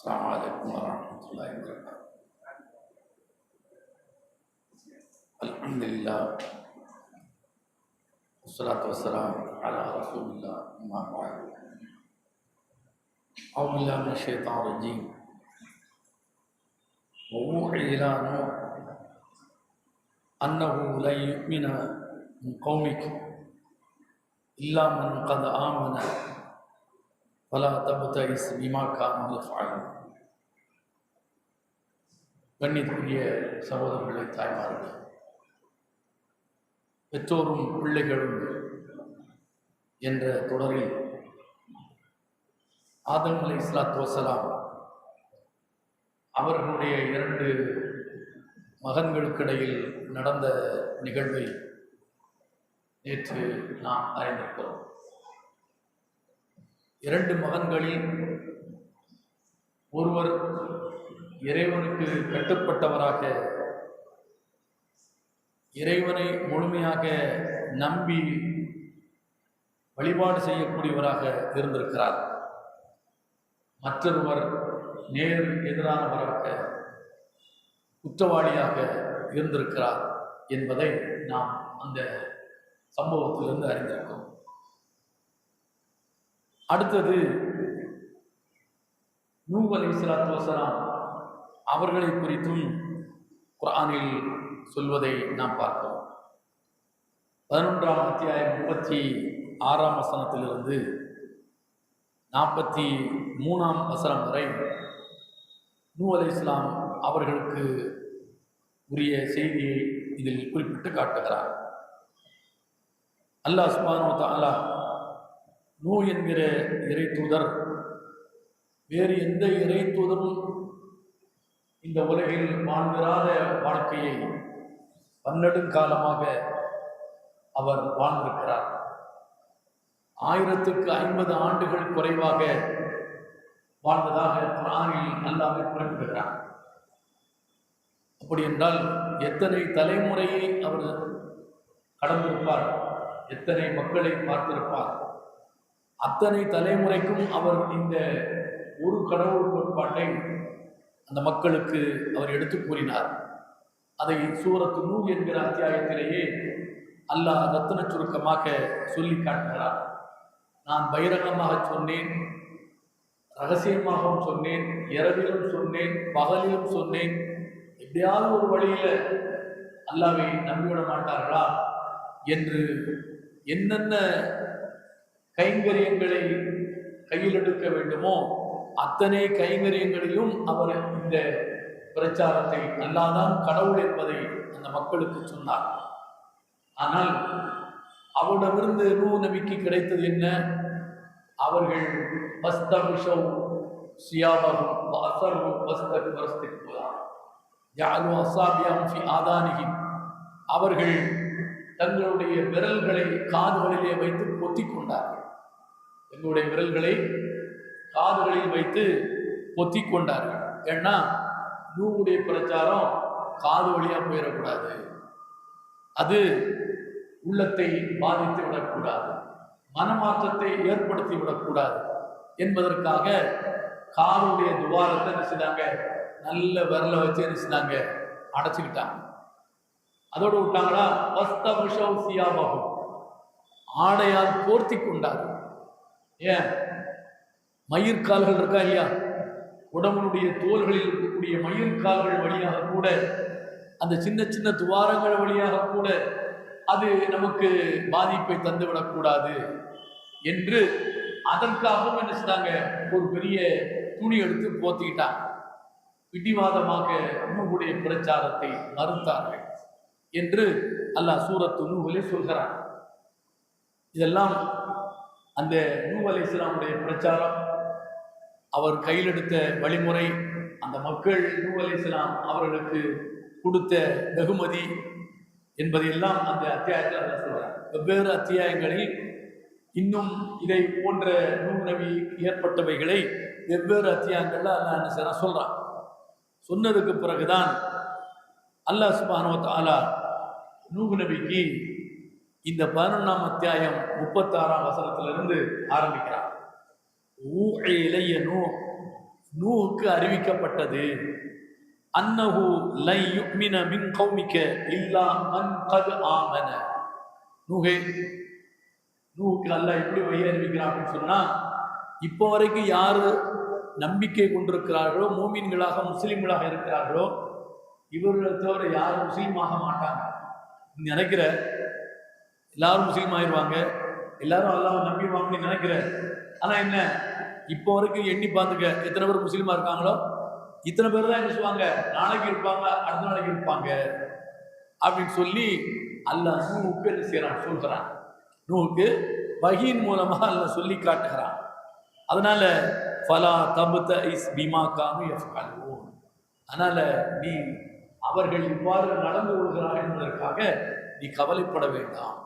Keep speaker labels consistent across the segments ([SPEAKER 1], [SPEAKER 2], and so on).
[SPEAKER 1] السلام عليكم ورحمة الله وبركاته. الحمد لله. والصلاة والسلام على رسول الله أما بعد. أعوذ بالله من الشيطان الرجيم. ووحي إلى نوح أنه لن يؤمن من قومك إلا من قد آمن. فلا تبتئس بما كانوا يفعلون கண்ணியத்துக்குரிய சகோதரர்களை தாய்மார்கள் பெற்றோரும் பிள்ளைகளும் என்ற தொடரில் ஆதம் அலை இஸ்லாத்து வசலாம் அவர்களுடைய இரண்டு மகன்களுக்கிடையில் நடந்த நிகழ்வை நேற்று நாம் அறிந்திருக்கிறோம் இரண்டு மகன்களில் ஒருவர் இறைவனுக்கு கட்டுப்பட்டவராக இறைவனை முழுமையாக நம்பி வழிபாடு செய்யக்கூடியவராக இருந்திருக்கிறார். மற்றொருவர் நேர் எதிரானவராக குற்றவாளியாக இருந்திருக்கிறார் என்பதை நாம் அந்த சம்பவத்திலிருந்து அறிந்திருக்கிறோம். அடுத்தது நூ அலி இஸ்லாத்து வசலாம் அவர்களை குறித்தும் குரானில் சொல்வதை நாம் பார்க்கிறோம் பதினொன்றாம் அத்தியாயம் முப்பத்தி ஆறாம் வசனத்திலிருந்து நாற்பத்தி மூணாம் வசனம் வரை நூ அலி இஸ்லாம் அவர்களுக்கு உரிய செய்தியை இதில் குறிப்பிட்டு காட்டுகிறார். அல்லாஹ் சுபானு தாலா நூ என்கிற இறை தூதர் வேறு எந்த இறை தூதரும் இந்த உலகில் வாழ்ந்திராத வாழ்க்கையை பன்னெடுங்காலமாக அவர் வாழ்ந்திருக்கிறார். ஆயிரத்துக்கு ஐம்பது ஆண்டுகள் குறைவாக வாழ்ந்ததாக குரானில் நல்லாவே குறிப்பிடுகிறார் அப்படி என்றால் எத்தனை தலைமுறையை அவர் கடந்திருப்பார் எத்தனை மக்களை பார்த்திருப்பார் அத்தனை தலைமுறைக்கும் அவர் இந்த ஒரு கடவுள் கோட்பாட்டை அந்த மக்களுக்கு அவர் எடுத்து கூறினார். அதை சூரத்து நூ என்கிற அத்தியாயத்திலேயே அல்லாஹ் ரத்தன சுருக்கமாக சொல்லி காட்டுகிறார். நான் பகிரங்கமாக சொன்னேன் ரகசியமாகவும் சொன்னேன் இரவிலும் சொன்னேன் பகலிலும் சொன்னேன். எப்படியாவது ஒரு வழியில் அல்லாவை நம்பிவிட மாட்டார்களா? என்று என்னென்ன கைங்கரியங்களை கையில் எடுக்க வேண்டுமோ அத்தனை கைங்கரியங்களிலும் அவர் இந்த பிரச்சாரத்தை அல்லாதான் கடவுள் என்பதை அந்த மக்களுக்கு சொன்னார். ஆனால் அவரிடமிருந்து நூ நம்பிக்கை கிடைத்தது என்ன? அவர்கள் வஸ்தபிஷவ் சியாபகம் அசர்வு வஸ்தக் வரஸ்திக்குவார் யாரு அசாபியாம் ஃபி ஆதானிகி அவர்கள் தங்களுடைய விரல்களை காதுகளிலே வைத்து கொத்தி கொண்டார்கள். எங்களுடைய விரல்களை காதுகளில் வைத்து பொத்தி கொண்டார்கள் ஏன்னா நூவுடைய பிரச்சாரம் காது வழியாக போயிடக்கூடாது. அது உள்ளத்தை பாதித்து விடக்கூடாது. மனமாற்றத்தை ஏற்படுத்தி விடக்கூடாது என்பதற்காக காதுடைய துவாரத்தை என்ன செய்தாங்க? நல்ல விரல வச்சு என்ன செய்தாங்க? அடைச்சிக்கிட்டாங்க. அதோடு விட்டாங்களா? வஸ்தபுஷவ் சியாபகம் ஆடையால் போர்த்தி கொண்டார்கள். ஏன்? மயிர்கால்கள் இருக்கா இல்லையா? உடம்புடைய தோள்களில் இருக்கக்கூடிய மயிர்கால்கள் வழியாக கூட அந்த சின்ன சின்ன துவாரங்கள் வழியாக கூட அது நமக்கு பாதிப்பை தந்துவிடக்கூடாது என்று அதற்காகவும் என்ன செஞ்சாங்க ஒரு பெரிய துணி எடுத்து போத்திக்கிட்டாங்க. பிடிவாதமாக நூகுடைய பிரச்சாரத்தை மறுத்தார்கள் என்று அல்லாஹ் சூரத்து நூலே சொல்கிறார் இதெல்லாம் அந்த நூ அலி இஸ்லாமுடைய பிரச்சாரம் அவர் கையில் எடுத்த வழிமுறை அந்த மக்கள் நூ அலி இஸ்லாம் அவர்களுக்கு கொடுத்த வெகுமதி என்பதையெல்லாம் அந்த அத்தியாயத்தில் அல்ல சொல்கிறார் வெவ்வேறு அத்தியாயங்களில் இன்னும் இதை போன்ற நூ நபி ஏற்பட்டவைகளை வெவ்வேறு அத்தியாயங்களில் அல்லா என்ன செய்யறான் சொல்கிறான் சொன்னதுக்கு பிறகுதான் அல்லாஹ் சுபானுவத் ஆலா நூகு நபிக்கு இந்த பதினொன்றாம் அத்தியாயம் முப்பத்தாறாம் வசனத்திலிருந்து ஆரம்பிக்கிறார். ஊ இளைய நூ நூவுக்கு அறிவிக்கப்பட்டது அன்னஹு லை யுக்மின மின் கௌமிக்க இல்லா மன் கது ஆமன. நூகே நூவுக்கு அல்ல எப்படி வழி அறிவிக்கிறான் அப்படின்னு சொன்னால் இப்போ வரைக்கும் யார் நம்பிக்கை கொண்டிருக்கிறார்களோ மூமின்களாக முஸ்லீம்களாக இருக்கிறார்களோ இவர்களை தவிர யாரும் முஸ்லீம் ஆக மாட்டாங்க. நினைக்கிற எல்லாரும் முஸ்லீம் ஆயிடுவாங்க எல்லாரும் அல்லாஹ் நம்பிடுவாங்கன்னு நினைக்கிற. ஆனால் என்ன? இப்போ வரைக்கும் எண்ணி பார்த்துக்க எத்தனை பேர் முஸ்லீமாக இருக்காங்களோ? இத்தனை பேர் தான் என்ன சொல்லுவாங்க? நாளைக்கு இருப்பாங்க அடுத்த நாளைக்கு இருப்பாங்க. அப்படின்னு சொல்லி அல்லாஹ் நூவுக்கு என்ன செய்கிறான் சொல்கிறான் நூவுக்கு வகியின் மூலமாக அல்லாஹ் சொல்லி காட்டுகிறான். அதனால ஃபலா தபுத்த இஸ் பிமா காமு எஃப்கல்வோன் அதனால நீ அவர்கள் இவ்வாறு நடந்து கொள்கிறார்கள் என்பதற்காக நீ கவலைப்பட வேண்டாம்.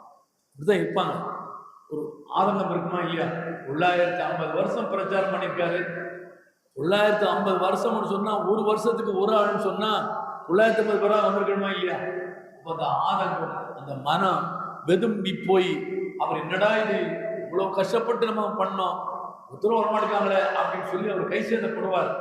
[SPEAKER 1] இப்படிதான் இருப்பாங்க. ஒரு ஆதங்கம் இருக்குமா இல்லையா? தொள்ளாயிரத்தி ஐம்பது வருஷம் பிரச்சாரம் பண்ணியிருக்காரு. தொள்ளாயிரத்தி ஐம்பது வருஷம்னு சொன்னால் ஒரு வருஷத்துக்கு ஒரு ஆள்னு சொன்னால் தொள்ளாயிரத்தி ஐம்பது பேராக வந்திருக்கணுமா இல்லையா? அப்போ அந்த ஆதங்கம் அந்த மனம் வெதும்பி போய் அவர் என்னடா இது? இவ்வளோ கஷ்டப்பட்டு நம்ம பண்ணோம். உத்தரவு வரமாட்டாங்களே அப்படின்னு சொல்லி அவர் கை சேர்ந்தப்படுவார்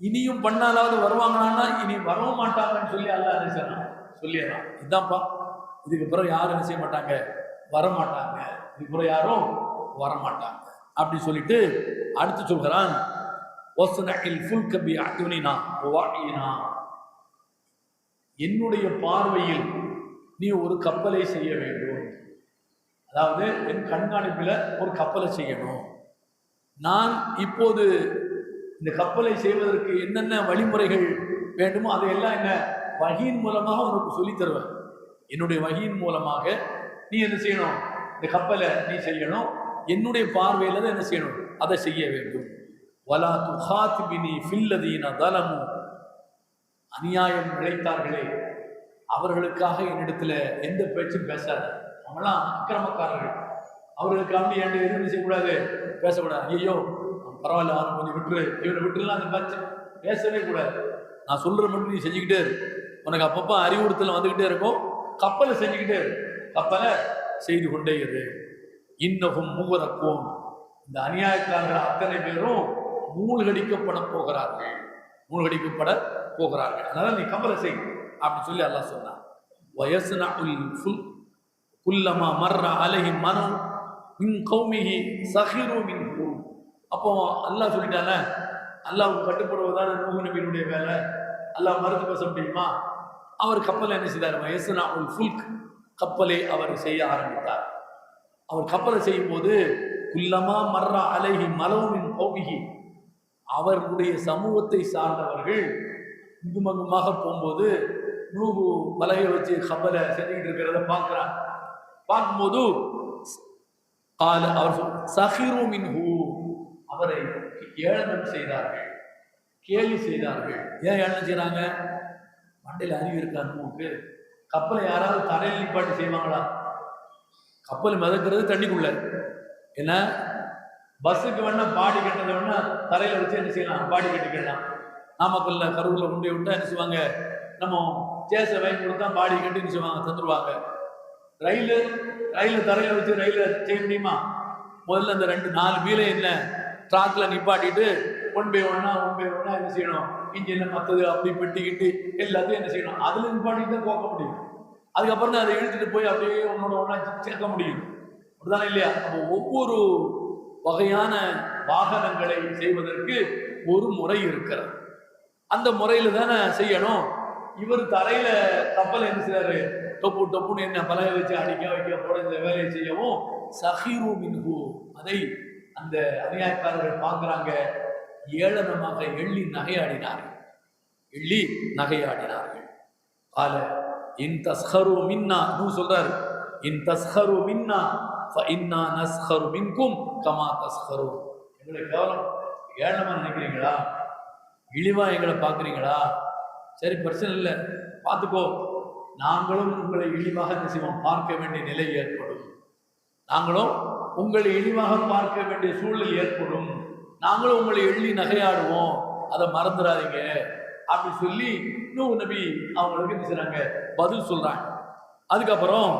[SPEAKER 1] இனியும் பண்ணாலாவது வருவாங்களான்னா இனி வரவும் மாட்டாங்கன்னு சொல்லி அல்ல என்ன செய்யறான் சொல்லிடுறான். இதான்ப்பா இதுக்கு பிறகு யாரும் என்ன செய்ய மாட்டாங்க? வர மாட்டாங்க இதுக்கு பிறகு யாரும் வரமாட்டாங்க. அப்படின்னு அப்படி சொல்லிட்டு அடுத்து சொல்கிறான் ஃபுல் என்னுடைய பார்வையில் நீ ஒரு கப்பலை செய்ய வேண்டும். அதாவது என் கண்காணிப்பில் ஒரு கப்பலை செய்யணும். நான் இப்போது இந்த கப்பலை செய்வதற்கு என்னென்ன வழிமுறைகள் வேண்டுமோ அதையெல்லாம் என்ன வகையின் மூலமாக உனக்கு சொல்லித் தருவேன். என்னுடைய வகையின் மூலமாக நீ என்ன செய்யணும்? இந்த கப்பலை நீ செய்யணும். என்னுடைய பார்வையில் தான் என்ன செய்யணும்? அதை செய்ய வேண்டும். வலா துஹாத் பினி ஃபில்லதீன தலமு. அநியாயம் இழைத்தார்களே அவர்களுக்காக என்னிடத்துல எந்த பேச்சும் பேசாத. அவங்களாம் அக்கிரமக்காரர்கள். அவர்களுக்காக என்கிட்ட எதுவும் செய்யக்கூடாது. பேசக்கூடாது. ஐயோ பரவாயில்ல அவனை கொஞ்சம் விட்டுரு. இவனை விட்டுலாம் அந்த பேச்சு பேசவே கூடாது. நான் சொல்கிற மட்டும் நீ செஞ்சுக்கிட்டே இரு. உனக்கு அப்பப்போ அறிவுறுத்தல் வந்துக்கிட்டே இருக்கும். கப்பலை செஞ்சுக்கிட்டே கப்பலை செய்து கொண்டே இரு இன்னகும் மூவரக்கும். இந்த அநியாயக்காரர்கள் அத்தனை பேரும் மூழ்கடிக்கப்பட போகிறார்கள். மூழ்கடிக்கப்பட போகிறார்கள். அதனால நீ கப்பலை செய் அப்படின்னு சொல்லி அல்லாஹ் சொன்னான். வயசுனா உல் ஃபுல் குல்லமா மர்ற அலஹி மனம் மின் கௌமிகி சஹிரு மின் அப்போ அல்லாஹ் சொல்லிட்டானே அல்லாஹ் கட்டுப்படுவதான நூகு நபியினுடைய வேலை? அல்லாஹ் மறுத்து பேச முடியுமா? அவர் கப்பலை என்ன செய்தார்? வயசுனா உல் ஃபுல்க் கப்பலை அவர் செய்ய ஆரம்பித்தார். அவர் கப்பலை செய்யும் போது குல்லமா மர்ரா அலைகி மலவுமின் கோபிகி அவர்களுடைய சமூகத்தை சார்ந்தவர்கள் இங்குமங்குமாக போகும்போது நூகு வலையை வச்சு கப்பலை செஞ்சுக்கிட்டு இருக்கிறத பார்க்குறான் பார்க்கும்போது கால அவர் சொல் சஹிரு மின்ஹு. அவரை ஏளனம் செய்தார்கள். கேலி செய்தார்கள். ஏன் ஏளனம் செய்கிறாங்க? மண்டையில் அறிவு இருக்கா நமக்கு கப்பலை யாராவது தரையில் நிப்பாட்டி செய்வாங்களா? கப்பல் மிதக்கிறது தண்ணிக்குள்ள. என்ன? பஸ்ஸுக்கு வேணா பாடி கட்டதை வேணா தரையில் வச்சு என்ன செய்யலாம்? பாடி கட்டிக்கலாம் நாமக்கல்ல கருவில் கொண்டு விட்டா என்ன செய்வாங்க? நம்ம சேச வாங்கி கொடுத்தா பாடி கட்டி என்ன செய்வாங்க? தந்துருவாங்க. ரயில் ரயில தரையில வச்சு ரயில செய்ய முடியுமா முதல்ல அந்த ரெண்டு நாலு வீலை என்ன? ட்ராக்ல நிப்பாட்டிட்டு ஒன் பை ஒன்னா ஒன் பை ஒன்னா என்ன செய்யணும்? இன்ஜின்ல மற்றது அப்படி பெட்டிக்கிட்டு எல்லாத்தையும் என்ன செய்யணும்? அதில் நிப்பாட்டிட்டு தான் போக்க முடியும். அதுக்கப்புறம் தான் அதை இழுத்துட்டு போய் அப்படியே உன்னோட ஒன்றா சேர்க்க முடியும். அப்படிதானே இல்லையா? அப்போ ஒவ்வொரு வகையான வாகனங்களை செய்வதற்கு ஒரு முறை இருக்கிறது. அந்த முறையில் தானே செய்யணும். இவர் தரையில் கப்பல் என்ன செய்றாரு? டொப்பு டொப்புன்னு என்ன பலகை வச்சு அடிக்க வைக்க போட இந்த வேலையை செய்யவும் சஹீரு மின்ஹு. அதை அந்த அநியாயக்காரர்கள் பார்க்குறாங்க. ஏளனமாக எள்ளி நகையாடினார்கள். எள்ளி நகையாடினார்கள். கால இன் தஸ்ஹரு மின்னா நூ சொல்றாரு. இன் தஸ்ஹரு மின்னா இன்னா நஸ்ஹரு மின்கும் கமா தஸ்ஹரு. எங்களை கேவலம் ஏளனமா நினைக்கிறீங்களா? இழிவா எங்களை பார்க்குறீங்களா? சரி பிரச்சனை இல்லை. பார்த்துக்கோ. நாங்களும் உங்களை இழிவாக என்ன செய்வோம் பார்க்க வேண்டிய நிலை ஏற்படும். நாங்களும் உங்களை இழிவாக பார்க்க வேண்டிய சூழல் ஏற்படும். நாங்களும் உங்களை எள்ளி நகையாடுவோம் அதை மறந்துடாதீங்க அப்படி சொல்லி இன்னும் நபி அவங்களுக்கு என்ன செய்றாங்க பதில் சொல்றாங்க அதுக்கப்புறம்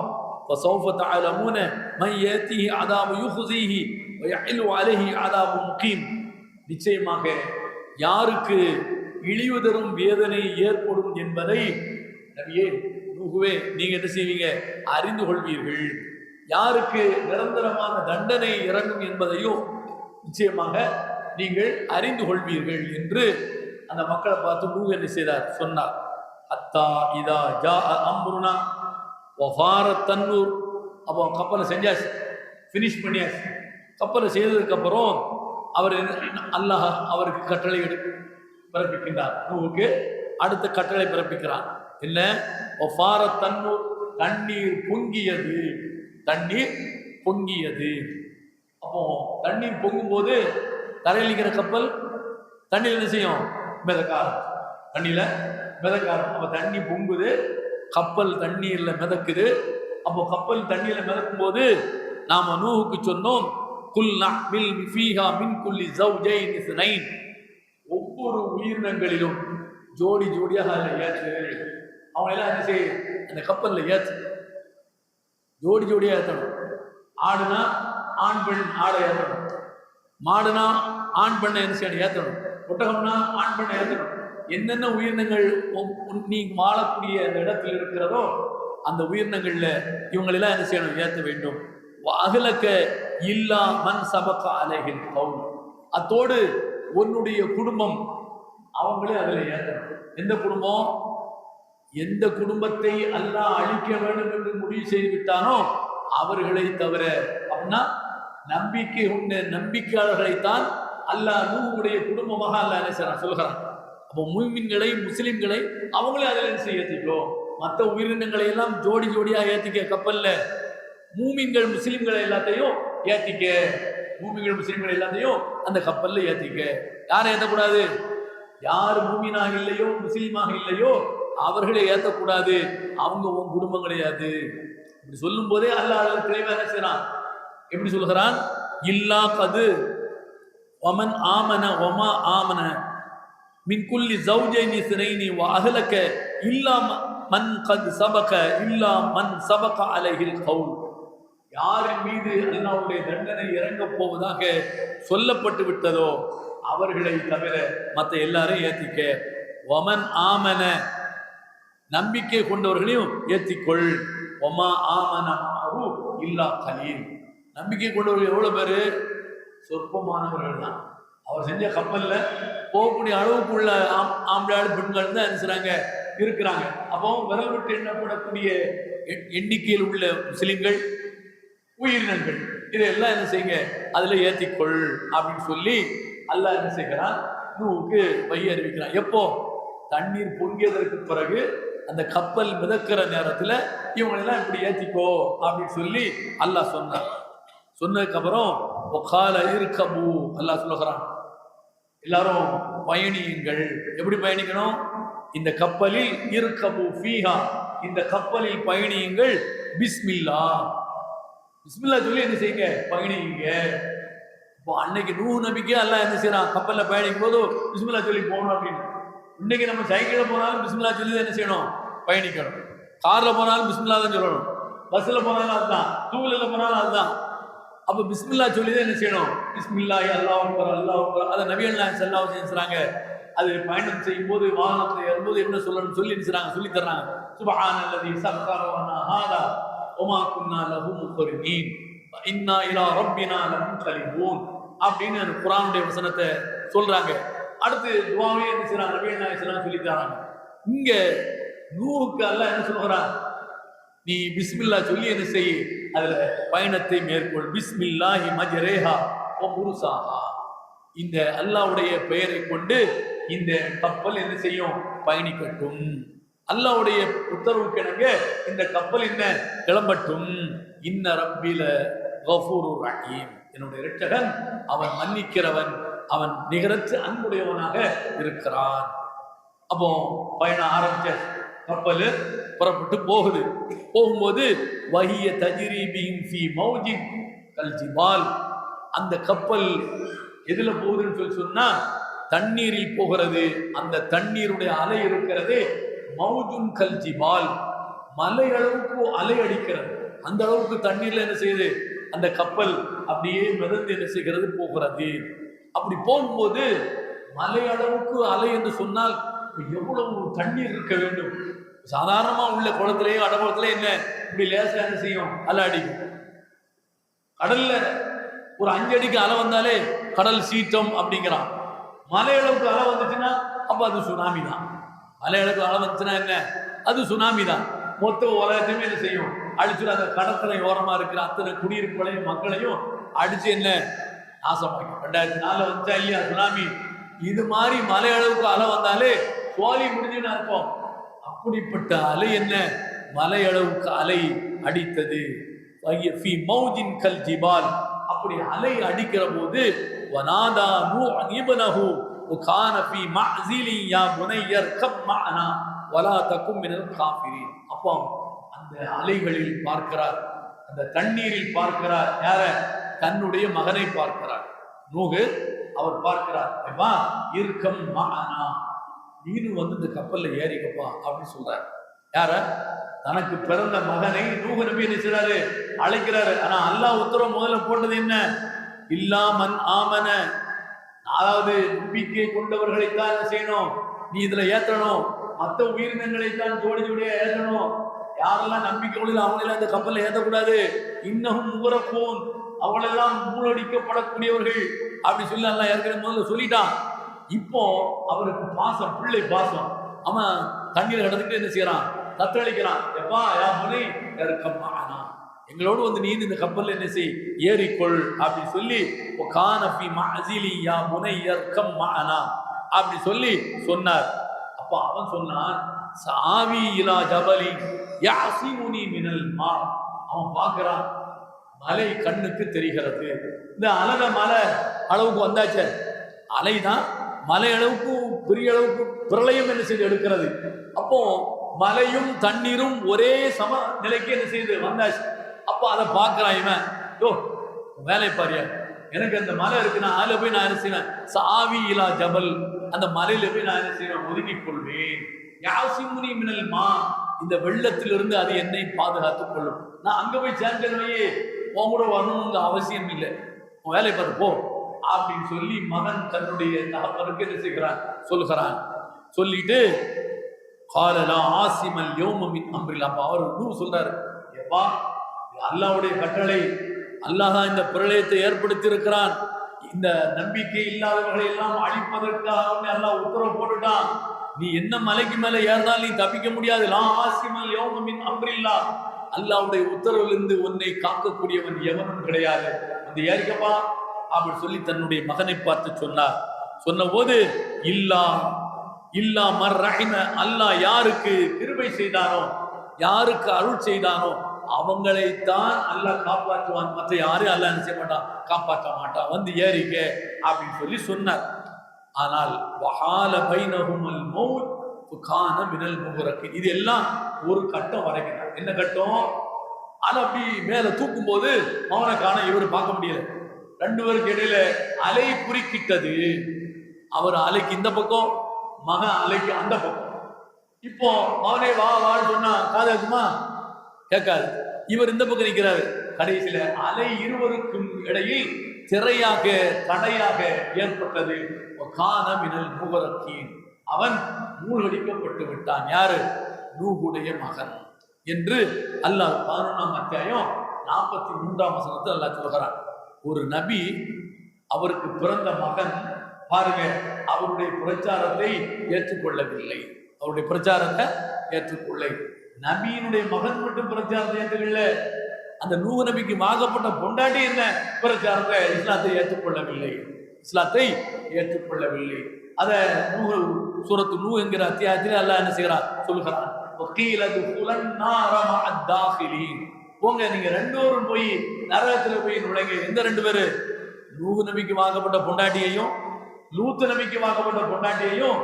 [SPEAKER 1] فسوف تعلمون من يأتيه عذاب يخزيه ويحل عليه عذاب مقيم நிச்சயமாக யாருக்கு இழிவு தரும் வேதனை ஏற்படும் என்பதை நபியே நூகுவே நீங்க என்ன செய்வீங்க அறிந்து கொள்வீர்கள் யாருக்கு நிரந்தரமான தண்டனை இறங்கும் என்பதையும் நிச்சயமாக நீங்கள் அறிந்து கொள்வீர்கள் என்று அந்த மக்களை பார்த்து நூகு என்ன செய்தார்? சொன்னார். அத்தா இதா ஜா அம்புருனா ஒஃபார தன்னூர். அப்போ கப்பலை செஞ்சாச்சு. ஃபினிஷ் பண்ணியாச்சு. கப்பலை செய்ததுக்கப்புறம் அவர் என்ன- அல்லாஹ் அவருக்கு கட்டளை எடு பிறப்பிக்கின்றார். நூவுக்கு அடுத்த கட்டளை பிறப்பிக்கிறான் என்ன? ஒஃபார தன்னூர் தண்ணீர் பொங்கியது. தண்ணீர் பொங்கியது. அப்போ தண்ணீர் பொங்கும்போது தரையில் இருக்கிற கப்பல் தண்ணியில் என்ன செய்யும்? மிதக்காரம் தண்ணியில் மிதக்காரம் அப்போ தண்ணி பொங்குது கப்பல் தண்ணீரில் மிதக்குது. அப்போ கப்பல் தண்ணியில் மிதக்கும் போது நாம் நூஹுக்கு சொன்னோம் குல் நஹ்மில் ஃபீஹா மின் குல்லி ஜௌஜைன் இஸ்னைன். ஒவ்வொரு உயிரினங்களிலும் ஜோடி ஜோடியாக அதில் ஏற்று அவங்க எல்லாம் என்ன செய்ய அந்த கப்பலில் ஏற்று ஜோடி ஜோடியாக ஏற்றணும் ஆடுனா ஆண் பெண் ஆடை ஏற்றணும். மாடுனா ஆண் பெண்ணை என்ன செய்யணும்? ஏற்றணும். ஒட்டகம்னா ஆண் பெண்ணை ஏற்றணும். என்னென்ன உயிரினங்கள் நீ வாழக்கூடிய அந்த இடத்தில் இருக்கிறதோ அந்த உயிரினங்களில் இவங்களெல்லாம் என்ன செய்யணும்? ஏற்ற வேண்டும். அகலக்க இல்லா மண் சபக்க அலைகள் கவுன் அத்தோடு உன்னுடைய குடும்பம் அவங்களே அதில் ஏற்றணும். எந்த குடும்பம்? எந்த குடும்பத்தை அல்லாஹ் அழிக்க வேண்டும் என்று முடிவு செய்து விட்டானோ அவர்களை தவிர அப்படின்னா நம்பிக்கை உண்ட. நம்பிக்கையாளர்களைத்தான் அல்லாஹ் நூவுடைய குடும்பமாக அல்லாஹ் என்ன செய்றான் சொல்கிறான் அப்போ மூமின்களை முஸ்லிம்களை அவங்களே அதில் என்ன செய்ய ஏற்றிக்கோ மற்ற உயிரினங்களை எல்லாம் ஜோடி ஜோடியாக ஏற்றிக்க கப்பலில். மூமின்கள் முஸ்லிம்களை எல்லாத்தையும் ஏற்றிக்க மூமின்கள் முஸ்லிம்கள் எல்லாத்தையும் அந்த கப்பலில் ஏற்றிக்க யாரை ஏற்றக்கூடாது யார் மூமினாக இல்லையோ முஸ்லீமாக இல்லையோ அவர்களை ஏற்றக்கூடாது அவங்க உன் குடும்பம் கிடையாது இப்படி சொல்லும் போதே அல்லாஹ் அதில் தெளிவாக என்ன எப்படி சொல்கிறான் இல்லா கது ஒமன் ஆமன ஒமா ஆமன மின் குல்லி சிறைனி சினைனி வஅஹலக இல்லா ம- மன் கத் சபக இல்லா மன் சபக அலகில் கவுல். யாரின் மீது அல்லாவுடைய தண்டனை இறங்கப் போவதாக சொல்லப்பட்டு விட்டதோ அவர்களை தவிர மற்ற எல்லாரையும் ஏத்திக்க. ஒமன் ஆமன. நம்பிக்கை கொண்டவர்களையும் ஏத்திக்கொள். ஒமா ஆமன இல்லா கலீல். நம்பிக்கை கொண்டவர்கள் எவ்வளோ பேர்? சொற்பமானவர்கள் தான் அவர் செஞ்ச கப்பலில் போகக்கூடிய அளவுக்குள்ள ஆம் ஆம்பளாடு பெண்கள் தான் என்ன செய்கிறாங்க இருக்கிறாங்க. அப்போ விரல் விட்டு எண்ணப்படக்கூடிய எண்- எண்ணிக்கையில் உள்ள முஸ்லிம்கள் உயிரினங்கள் இதையெல்லாம் என்ன செய்யுங்க? அதில் ஏற்றிக்கொள் அப்படின்னு சொல்லி அல்லாஹ் என்ன செய்கிறான்? நூவுக்கு பைய அறிவிக்கிறான். எப்போ? தண்ணீர் பொங்கியதற்கு பிறகு அந்த கப்பல் மிதக்கிற நேரத்தில் இவங்களெல்லாம் இப்படி ஏற்றிக்கோ அப்படின்னு சொல்லி அல்லாஹ் சொன்னான். சொன்னதுக்கப்புறம் இருக்கபு அல்லாஹ் சொல்லுகிறான். எல்லாரும் பயணியுங்கள். எப்படி பயணிக்கணும்? இந்த கப்பலில் இருக்கபு ஃபீஹா இந்த கப்பலில் பயணியுங்கள். பிஸ்மில்லா. பிஸ்மில்லா சொல்லி என்ன செய்யுங்க? பயணியுங்க. இப்போ அன்னைக்கு நூ நம்பிக்கையா எல்லாம் என்ன செய்யறான் கப்பலில் பயணிக்கும் போது பிஸ்மில்லா சொல்லி போகணும் அப்படின்னு. இன்னைக்கு நம்ம சைக்கிளில் போனாலும் பிஸ்மில்லா சொல்லி தான் என்ன செய்யணும்? பயணிக்கணும். காரில் போனாலும் பிஸ்மில்லா தான் சொல்லணும். பஸ்ஸில் போனாலும் அதுதான். டூ வீலரில் போனாலும் அதுதான். அப்ப பிஸ்மில்லா சொல்லி தான் என்ன செய்யணும்? பிஸ்மில்லா அல்லா அக்பர் அல்லாஹ் அக்பர். அதை நபிகள் செல்லா செய்யறாங்க. அது பயணம் செய்யும் போது வாகனத்தில் ஏறும்போது என்ன சொல்லணும் சொல்லி நினைச்சாங்க சொல்லி தர்றாங்க. சுபஹான் அல்லதி வனா ஹாதா ஒமா குன்னா லஹு முக்ரினீன் இன்னா இலா ரப்பினா லமுன்கலிபூன். அப்படின்னு அந்த குரானுடைய வசனத்தை சொல்றாங்க. அடுத்து துவாவே என்ன செய்யறாங்க நபிகள் நாயகம் சொல்லி தராங்க. இங்க நூறுக்கு அல்ல என்ன சொல்கிறான் நீ பிஸ்மில்லா சொல்லி என்ன செய்? அதில் பயணத்தை மேற்கொள். பிஸ்மில்லாஹி மஜரேஹா ஓ முருசாஹா இந்த அல்லாஹ்வுடைய பெயரை கொண்டு இந்த கப்பல் என்ன செய்யும்? பயணிக்கட்டும். அல்லாஹ்வுடைய உத்தரவுக்கு இணங்க இந்த கப்பல் என்ன? கிளம்பட்டும். இன்ன ரப்பில கஃபூரு ரஹீம். என்னுடைய இரட்சகன் அவன் மன்னிக்கிறவன் அவன் நிகரற்ற அன்புடையவனாக இருக்கிறான். அப்போ பயணம் ஆரம்பிச்ச கப்பல் புறப்பட்டு போகுது. போகும்போது வகிய தஜிரிபின் ஃபி மௌஜின் கல்ஜி ஜிபால். அந்த கப்பல் எதில் போகுதுன்னு சொல்லி சொன்னால் தண்ணீரில் போகிறது. அந்த தண்ணீருடைய அலை இருக்கிறது மௌஜுன் கல்ஜி ஜிபால். மலை அளவுக்கு அலை அடிக்கிறது. அந்த அளவுக்கு தண்ணீரில் என்ன செய்யுது? அந்த கப்பல் அப்படியே மிதந்து என்ன செய்கிறது? போகிறது. அப்படி போகும்போது மலை அளவுக்கு அலை என்று சொன்னால் எவ்வளவு தண்ணீர் இருக்க வேண்டும்? சாதாரணமா உள்ள குளத்திலேயோ அடகுளத்திலேயே என்ன? இப்படி லேசாக என்ன செய்யும்? அலை அடிக்கும். கடல்ல ஒரு அஞ்சு அடிக்கு அலை வந்தாலே கடல் சீற்றம் அப்படிங்கிறான். மலை அளவுக்கு அலை வந்துச்சுன்னா அப்போ அது சுனாமி தான். மலை அளவுக்கு அலை வந்துச்சுன்னா என்ன? அது சுனாமி தான். மொத்த உலகத்தையுமே என்ன செய்யும்? அடிச்சுட்டு அந்த கடற்கரை ஓரமா இருக்கிற அத்தனை குடியிருப்புகளையும் மக்களையும் அடிச்சு என்ன? நாசமாக்கும் ரெண்டாயிரத்தி நாலில் வந்துச்சா இல்லையா? சுனாமி. இது மாதிரி மலை அளவுக்கு அலை வந்தாலே சோழி முடிஞ்சுன்னு அர்த்தம். அப்படிப்பட்ட அலை என்ன மலை அளவுக்கு அலை அடித்தது வகிய ஃபி மௌஜின் கல் ஜிபால் அப்படி அலை அடிக்கிற போது வனாதா நூ இபனஹு وكان في معزل يا بني اركب معنا ولا تكن من الكافرين அப்போ அந்த அலைகளில் பார்க்கிறார் அந்த தண்ணீரில் பார்க்கிறார் யார தன்னுடைய மகனை பார்க்கிறார் நூகு அவர் பார்க்கிறார் அப்பா இருக்கம் மகனா நீனும் வந்து இந்த கப்பலில் ஏறிக்கப்பா அப்படின்னு சொல்கிறார் யார? தனக்கு பிறந்த மகனை நூக நம்பி என்ன செய்கிறாரு அழைக்கிறாரு. ஆனால் அல்லாஹ் உத்தரவு முதல்ல போட்டது என்ன? இல்லாமன் ஆமன. அதாவது நம்பிக்கை கொண்டவர்களைத்தான் என்ன செய்யணும்? நீ இதில் ஏற்றணும் மற்ற உயிரினங்களைத்தான் ஜோடி ஜோடியாக ஏற்றணும் யாரெல்லாம் நம்பிக்கை உள்ள அவங்களெல்லாம் இந்த கப்பலில் ஏற்றக்கூடாது இன்னமும் முகரப்போன் அவங்களெல்லாம் மூலடிக்கப்படக்கூடியவர்கள் அப்படி சொல்லி எல்லாம் ஏற்கனவே முதல்ல சொல்லிட்டான். இப்போ அவனுக்கு பாசம் பிள்ளை பாசம். அவன் தண்ணீர் கடந்துட்டு என்ன செய்யறான்? தத்தளிக்கிறான் எப்பா யா முனை இறக்கம்மானா எங்களோடு வந்து நீ இந்த கப்பலில் என்ன செய்? ஏறிக்கொள் அப்படி சொல்லி கானபி மஅசிலி யா முனை இறக்கம் மானா அப்படி சொல்லி சொன்னார். அப்போ அவன் சொன்னான் சாவி இலா ஜபலி யாசிமுனி மினல் மா அவன் பார்க்குறான் மலை கண்ணுக்கு தெரிகிறது. இந்த அலக மலை அளவுக்கு வந்தாச்சே. அலைதான் மலை அளவுக்கு பெரிய அளவுக்கு பிரளயம் என்ன செய்து எடுக்கிறது? அப்போ மலையும் தண்ணீரும் ஒரே சம நிலைக்கு என்ன செய்யுது வந்தாச்சு. அப்போ அதை பார்க்கறான் இவன். யோ வேலை பாரியா. எனக்கு அந்த மலை இருக்கு நான் அதில் போய் நான் என்ன செய்வேன்? சாவி இலா ஜபல். அந்த மலையில போய் நான் என்ன செய்வேன்? ஒதுங்கிக் கொள்வேன். யாசிமுனி மினல் மா. இந்த வெள்ளத்திலிருந்து அது என்னை பாதுகாத்துக் கொள்ளும். நான் அங்கே போய் சேர்ந்தவையே உன் கூட வரணுங்கிற அவசியம் இல்லை. உன் வேலையை பார்த்து போ. அப்படின்னு சொல்லி மகன் தன்னுடைய தகப்பனுக்கு என்ன செய்கிறான்? சொல்லுகிறான். சொல்லிட்டு காலலா ஆசிமல் யோமமின் அம்பில் அப்ப அவர் இன்னும் சொல்றாரு எப்பா அல்லாவுடைய கட்டளை. அல்லாஹ் தான் இந்த பிரளயத்தை ஏற்படுத்தி இருக்கிறான் இந்த நம்பிக்கை இல்லாதவர்களை எல்லாம் அழிப்பதற்காக அல்லாஹ் உத்தரவு போட்டுட்டான். நீ என்ன மலைக்கு மேல ஏறினால் நீ தப்பிக்க முடியாது. லா ஆசிமல் யோமமின் அம்ரில்லா. அல்லாஹ்வுடைய உத்தரவிலிருந்து உன்னை காக்கக்கூடியவன் எவனும் கிடையாது. அந்த ஏறிக்கப்பா. அப்படின்னு சொல்லி தன்னுடைய மகனை பார்த்து சொன்னார். சொன்னபோது இல்லா இல்லா மர் ரஹிம அல்லாஹ் யாருக்கு கிருபை செய்தானோ யாருக்கு அருள் செய்தானோ அவங்களைத்தான் அல்லாஹ் காப்பாற்றுவான். மற்ற யாரையும் அல்லாஹ் என்ன செய்ய மாட்டான்? காப்பாற்ற மாட்டான். வந்து ஏறிக்க அப்படின்னு சொல்லி சொன்னார். ஆனால் வகால பைனஹுமல் மௌத் கான மினல் முகரக்கு இது எல்லாம் ஒரு கட்டம் வரைக்கிறார் என்ன கட்டம்? அதை அப்படி மேலே தூக்கும் போது அவனை காண இவர் பார்க்க முடியல. ரெண்டு பேருக்கு இடையில அலை குறுக்கிட்டது. அவர் அலைக்கு இந்த பக்கம் மகன் அலைக்கு அந்த பக்கம். இப்போ மகனே வா வான்னு சொன்னா காதாக்குமா கேட்காது. இவர் இந்த பக்கம் நிற்கிறாரு கடைசியில அலை இருவருக்கும் இடையில் திரையாக தடையாக ஏற்பட்டது. கான மினல் முகரக்கீன் அவன் மூழ்கடிக்கப்பட்டு விட்டான். யாரு? நூகுடைய மகன் என்று அல்லாஹ் பதினொன்றாம் அத்தியாயம் நாற்பத்தி மூன்றாம் வசனத்தில் அல்லாஹ் சொல்கிறான். ஒரு நபி அவருக்கு பிறந்த மகன் பாருங்க அவருடைய பிரச்சாரத்தை ஏற்றுக்கொள்ளவில்லை. அவருடைய பிரச்சாரத்தை ஏற்றுக்கொள்ளை நபியினுடைய மகன் மட்டும் பிரச்சாரத்தை ஏற்றுக்கொள்ள அந்த நூறு நபிக்கு வாங்கப்பட்ட பொண்டாட்டி என்ன? பிரச்சாரத்தை இஸ்லாத்தை ஏற்றுக்கொள்ளவில்லை. இஸ்லாத்தை ஏற்றுக்கொள்ளவில்லை. அதை நூறு சூரத்து நூ என்கிற அத்தியாயத்தில் அல்லாஹ் என்ன செய்கிறான்? சொல்கிறான் போங்க நீங்க ரெண்டோரும் போய் நரகத்துல போய் நுழைங்க எந்த ரெண்டு பேரு? நூறு நபிக்கு வாங்கப்பட்ட பொண்டாட்டியையும் லூத்து நபிக்கு வாங்கப்பட்ட பொண்டாட்டியையும்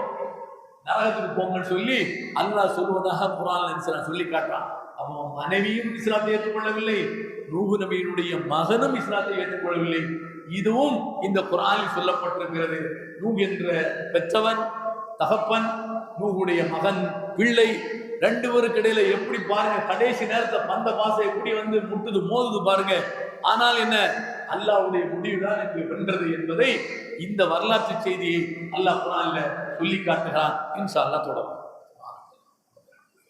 [SPEAKER 1] நரகத்துக்கு போங்கன்னு சொல்லி அல்லாஹ் சொல்வதாக குரான் இஸ்லாம் சொல்லி காட்டுறான். அவன் மனைவியும் இஸ்லாத்தை ஏற்றுக்கொள்ளவில்லை நூகு நபியினுடைய மகனும் இஸ்லாத்தை ஏற்றுக்கொள்ளவில்லை. இதுவும் இந்த குரானில் சொல்லப்பட்டிருக்கிறது. நூ என்ற பெற்றவன் தகப்பன் நூகுடைய மகன் பிள்ளை ரெண்டு பேருக்கு இடையில எப்படி பாருங்க கடைசி நேரத்தை பந்த பாசை எப்படி வந்து முட்டுது மோதுது பாருங்க. ஆனால் என்ன? அல்லாவுடைய முடிவுதான் எனக்கு வென்றது என்பதை இந்த வரலாற்று செய்தியை அல்லாஹ் குரான்ல சொல்லி காட்டுகிறான். இன்சா அல்லா தொடரும்.